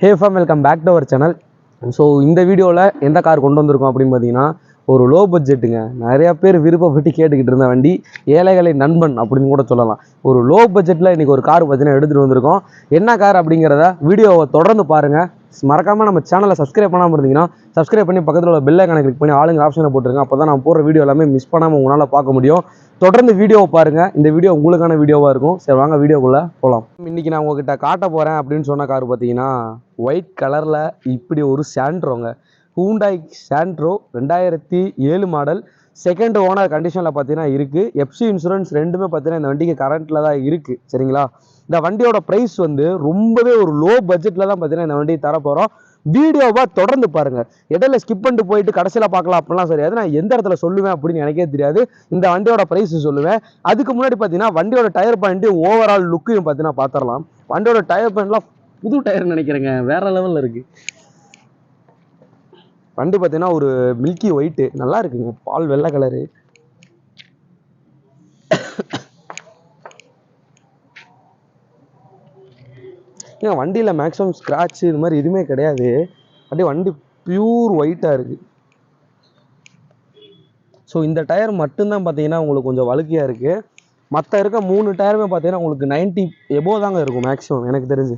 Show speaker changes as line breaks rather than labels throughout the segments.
Hey fam welcome back to our channel so இந்த வீடியோவில் எந்த கார் கொண்டு வந்திருக்கோம் அப்படின்னு பார்த்தீங்கன்னா ஒரு லோ பட்ஜெட்டுங்க நிறையா பேர் விருப்பப்பட்டு கேட்டுக்கிட்டு இருந்த வண்டி ஏழைகளை நண்பன் அப்படின்னு கூட சொல்லலாம். ஒரு லோ பட்ஜெட்டில் இன்றைக்கி ஒரு கார் பார்த்தீங்கன்னா எடுத்துகிட்டு வந்திருக்கோம். என்ன கார் அப்படிங்கிறத வீடியோவை தொடர்ந்து பாருங்கள் மறக்காமல் நம்ம சேனலை சப்ஸ்கிரைப் பண்ணாமல் இருந்தீங்கன்னா சப்ஸ்கிரைப் பண்ணி பக்கத்தில் உள்ள பெல்லை கணக்கு கிளிக் பண்ணி ஆளுங்க ஆப்ஷனை போட்டுருங்க. அப்போ தான் நான் போடுற வீடியோ எல்லாமே மிஸ் பண்ணாமல் உங்களால் பார்க்க முடியும். தொடர்ந்து வீடியோவை பாருங்கள் இந்த வீடியோ உங்களுக்கான வீடியோவாக இருக்கும். சரி வாங்க வீடியோக்குள்ளே போகலாம் இன்றைக்கி நான் உங்ககிட்ட காட்ட போகிறேன் அப்படின்னு சொன்ன கார் பார்த்தீங்கன்னா ஒயிட் கலரில் இப்படி ஒரு சாண்ட்ரோங்க ஹூண்டாய் சாண்ட்ரோ ரெண்டாயிரத்தி ஏழு மாடல் செகண்ட் ஓனர் கண்டிஷனில் பார்த்தீங்கன்னா இருக்குது எஃப்சி இன்சூரன்ஸ் ரெண்டுமே பார்த்தீங்கன்னா இந்த வண்டிக்கு கரண்ட்டில் தான் இருக்குது சரிங்களா? இந்த வண்டியோட ப்ரைஸ் வந்து ரொம்பவே ஒரு லோ பட்ஜெட்டில் தான் பார்த்தீங்கன்னா இந்த வண்டியை தரப்போகிறோம் போகிறோம் தொடர்ந்து பாருங்கள் இடையில ஸ்கிப் பண்ணிட்டு போயிட்டு கடைசியில் பார்க்கலாம் அப்படிலாம் சரியாது நான் எந்த இடத்துல சொல்லுவேன் அப்படின்னு எனக்கே தெரியாது. இந்த வண்டியோட ப்ரைஸ் சொல்லுவேன். அதுக்கு முன்னாடி பார்த்தீங்கன்னா வண்டியோட டயர் பாயிண்ட் ஓவரால் லுக்கையும் பார்த்தீங்கன்னா பார்த்துடலாம் வண்டியோட டயர் பாயிண்ட்லாம் புது டயர்னு நினைக்கிறேங்க. வேற லெவலில் இருக்குது வண்டி பார்த்தீங்கன்னா ஒரு மில்கி ஒயிட்டு நல்லா இருக்குங்க. பால் வெள்ளை கலரு ஏன் வண்டியில் மேக்ஸிமம் ஸ்க்ராட்ச் இது மாதிரி எதுவுமே கிடையாது. அப்படியே வண்டி பியூர் ஒயிட்டாக இருக்குது ஸோ இந்த டயர் மட்டும்தான் பார்த்தீங்கன்னா உங்களுக்கு கொஞ்சம் வழுக்கையாக இருக்குது மற்ற இருக்க மூணு டயருமே பார்த்தீங்கன்னா உங்களுக்கு 90 எபோ தாங்க இருக்கும் மேக்ஸிமம் எனக்கு தெரிஞ்சு.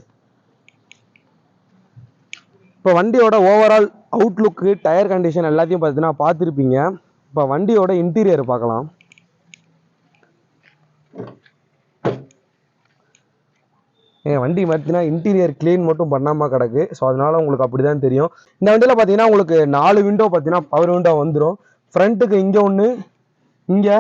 இப்போ வண்டியோட ஓவரால் அவுட்லுக்கு டயர் கண்டிஷன் எல்லாத்தையும் பார்த்தீங்கன்னா பார்த்துருப்பீங்க. இப்போ வண்டியோட இன்டீரியர் பார்க்கலாம். என் வண்டி பார்த்தீங்கன்னா இன்டீரியர் க்ளீன் மட்டும் பண்ணாமல் கிடக்கு. ஸோ அதனால் உங்களுக்கு அப்படி தான் தெரியும். இந்த வண்டியில் பார்த்தீங்கன்னா உங்களுக்கு நாலு விண்டோ பார்த்தீங்கன்னா பவர் விண்டோ வந்துடும் ஃப்ரண்ட்டுக்கு இங்கே ஒன்று இங்கே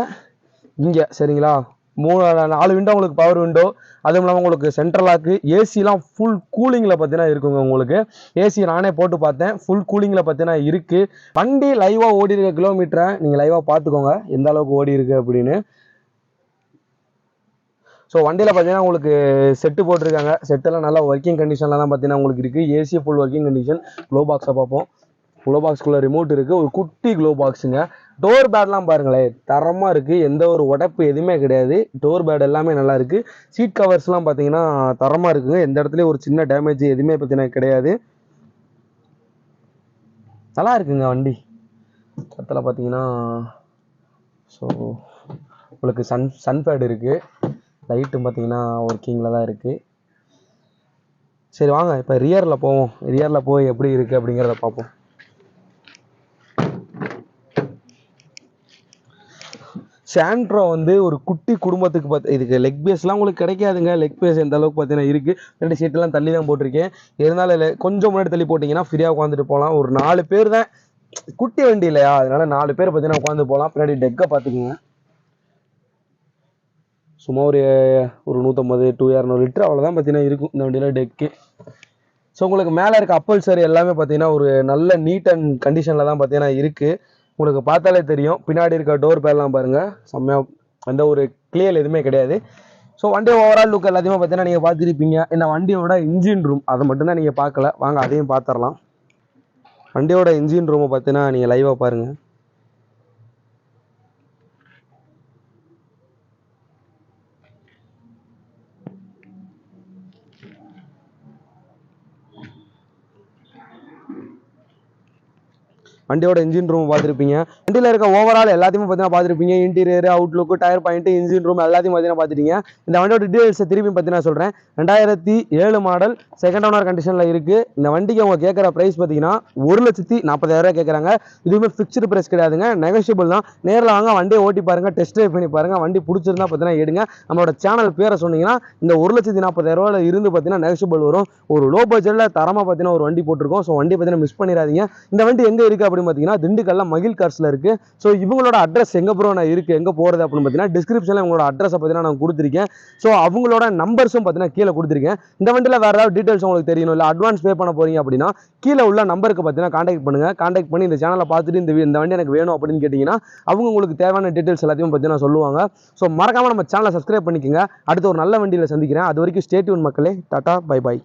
இங்கே. சரிங்களா? மூணு நாலு விண்டோ உங்களுக்கு பவர் விண்டோ அதுவும் இல்லாமல் உங்களுக்கு சென்ட்ரல் லாக்கு ஏசிலாம் ஃபுல் கூலிங்கில் பார்த்தீங்கன்னா இருக்குங்க உங்களுக்கு. ஏசி நானே போட்டு பார்த்தேன். ஃபுல் கூலிங்கில் பார்த்தீங்கன்னா இருக்குது வண்டி லைவாக ஓடி இருக்க கிலோமீட்டரை நீங்கள் லைவாக பார்த்துக்கோங்க. எந்த அளவுக்கு ஓடி இருக்குது அப்படின்னு. ஸோ வண்டியில் பார்த்தீங்கன்னா உங்களுக்கு செட்டு போட்டிருக்காங்க. செட்டெல்லாம் நல்லா ஒர்க்கிங் கண்டிஷனில் தான் பார்த்தீங்கன்னா உங்களுக்கு இருக்குது AC full working condition glove பாக்ஸை பார்ப்போம். க்ளோ பாக்ஸ்குள்ளே ரிமோட் இருக்குது ஒரு குட்டி க்ளோ பாக்ஸுங்க டோர் பேட்லாம் பாருங்களேன் தரமாக இருக்குது எந்த ஒரு உடப்பு எதுவுமே கிடையாது. டோர் பேட் எல்லாமே நல்லா இருக்குது சீட் கவர்ஸ்லாம் பார்த்தீங்கன்னா தரமாக இருக்குங்க. எந்த இடத்துலையும் ஒரு சின்ன டேமேஜ் எதுவுமே பார்த்தீங்கன்னா கிடையாது. நல்லா இருக்குங்க வண்டி. பத்தில் பார்த்தீங்கன்னா ஸோ உங்களுக்கு சன் சன்பேட் இருக்குது லைட்டும் பார்த்தீங்கன்னா ஒர்க்கிங்கில் தான் இருக்குது சரி வாங்க இப்போ ரியரில் போவோம். ரியரில் போய் எப்படி இருக்குது அப்படிங்கிறத பார்ப்போம் சாண்ட்ரோ வந்து ஒரு குட்டி குடும்பத்துக்கு பார்த்து இதுக்கு லெக் பேஸ்லாம் உங்களுக்கு கிடைக்காதுங்க. லெக் பேஸ் எந்த அளவுக்கு பார்த்தீங்கன்னா இருக்குது ரெண்டு சீட்டெல்லாம் தள்ளி தான் போட்டிருக்கேன். இருந்தாலும் இல்லை கொஞ்சம் முன்னாடி தள்ளி போட்டிங்கன்னா ஃப்ரீயாக உட்காந்துட்டு போகலாம் ஒரு நாலு பேர் தான். குட்டி வண்டி இல்லையா? அதனால நாலு பேர் பார்த்தீங்கன்னா உட்காந்து போகலாம் பின்னாடி டெக்கை பார்த்துக்குங்க சும்மா ஒரு ஒரு நூற்றம்பது டூ இரநூறு லிட்டர் அவ்வளோதான் பார்த்தீங்கன்னா இருக்கும் இந்த வண்டியில் டெக்கு ஸோ உங்களுக்கு மேலே இருக்க அப்பல் எல்லாமே பார்த்தீங்கன்னா ஒரு நல்ல நீட் அண்ட் கண்டிஷனில் தான் பார்த்தீங்கன்னா இருக்குது உங்களுக்கு பார்த்தாலே தெரியும். பின்னாடி இருக்க டோர் பேர்லாம் பாருங்கள் செம்மையாக எந்த ஒரு கிளியர் எதுவுமே கிடையாது. ஸோ வண்டி ஓவரால் லுக் எல்லாத்தையுமே பார்த்தீங்கன்னா நீங்கள் பார்த்துருப்பீங்க. இந்த வண்டியோட இன்ஜின் ரூம் அதை மட்டும்தான் நீங்கள் பார்க்கல. வாங்க அதையும் பார்த்துடலாம். வண்டியோட இன்ஜின் ரூமை பார்த்தீங்கன்னா நீங்கள் லைவாக பாருங்கள் வண்டியோட இன்ஜின் ரூம் பார்த்துருப்பீங்க. வண்டியில் இருக்க ஓவரால் எல்லாத்தையுமே பார்த்தீங்கன்னா பார்த்துருப்பீங்க. Interior outlook tyre point engine room எல்லாத்தையும் பார்த்தீங்கன்னா பார்த்துட்டீங்க இந்த வண்டியோட டீடைல்ஸை திருப்பி பார்த்தீங்கன்னா சொல்கிறேன் ரெண்டாயிரத்தி ஏழு மாடல் செகண்ட் ஓனர் கண்டிஷனில் இருக்குது இந்த வண்டிக்கு அவங்க கேட்குற ப்ரைஸ் பார்த்தீங்கன்னா ஒரு லட்சத்தி நாற்பதாயிரரூவா கேட்குறாங்க. இதுவுமே ஃபிக்ஸ்டு ப்ரைஸ் கிடையாதுங்க. நெகோஷியபிள் தான். நேரில் வாங்க வண்டியை ஓட்டி பாருங்கள் டெஸ்ட் ட்ரைவ் பண்ணி பாருங்கள் வண்டி பிடிச்சிருந்தா பார்த்தீங்கன்னா எடுங்க. நம்மளோட சேனல் பேரை சொன்னீங்கன்னா இந்த ஒரு லட்சத்தி நாற்பதாயிரரூவாவில் இருந்து பார்த்தீங்கன்னா நெகோஷியபிள் வரும். ஒரு லோ பட்ஜெட்டில் தரமாக பார்த்தீங்கன்னா ஒரு வண்டி போட்டிருக்கோம். ஸோ வண்டி பார்த்தீங்கன்னா மிஸ் பண்ணிடாதீங்க. இந்த வண்டி எங்கே இருக்குது அப்படின்னு பார்த்தீங்கன்னா திண்டுக்கல்ல மகிழ் கார்ஸில் இருக்குது ஸோ இவங்களோட அட்ரஸ் எங்கே ப்ரோ நான் இருக்குது எங்கே போகிறது அப்படின்னு பார்த்தீங்கன்னா டிஸ்கிரிப்ஷனில் உங்களோட அட்ரஸை பார்த்தீங்கன்னா நான் கொடுத்துருக்கேன். ஸோ அவங்களோட நம்பர்ஸும் பார்த்தீங்கன்னா கீழே கொடுத்துருக்கேன். இந்த வண்டியில் வேறு ஏதாவது டீட்டெயில்ஸ் உங்களுக்கு தெரியணும் இல்லை அட்வான்ஸ் பே பண்ண போறீங்க அப்படின்னா கீழே உள்ள நம்பருக்கு பார்த்தீங்கன்னா காண்டாக்ட் பண்ணுங்கள் காண்டாக்ட் பண்ணி இந்த சேனலை பார்த்துட்டு இந்த இந்த வண்டி எனக்கு வேணும் அப்படின்னு கேட்டிங்கன்னா அவங்க உங்களுக்கு தேவையான டீட்டெயில்ஸ் எல்லாத்தையும் பார்த்தீங்கன்னா சொல்லுவாங்க. ஸோ மறக்காமல் நம்ம சேனலை சப்ஸ்கிரைப் பண்ணிக்கோங்க. அடுத்து ஒரு நல்ல வண்டியில் சந்திக்கிறேன். அது வரைக்கும் ஸ்டேட்யூன் மக்களே. Tata bye by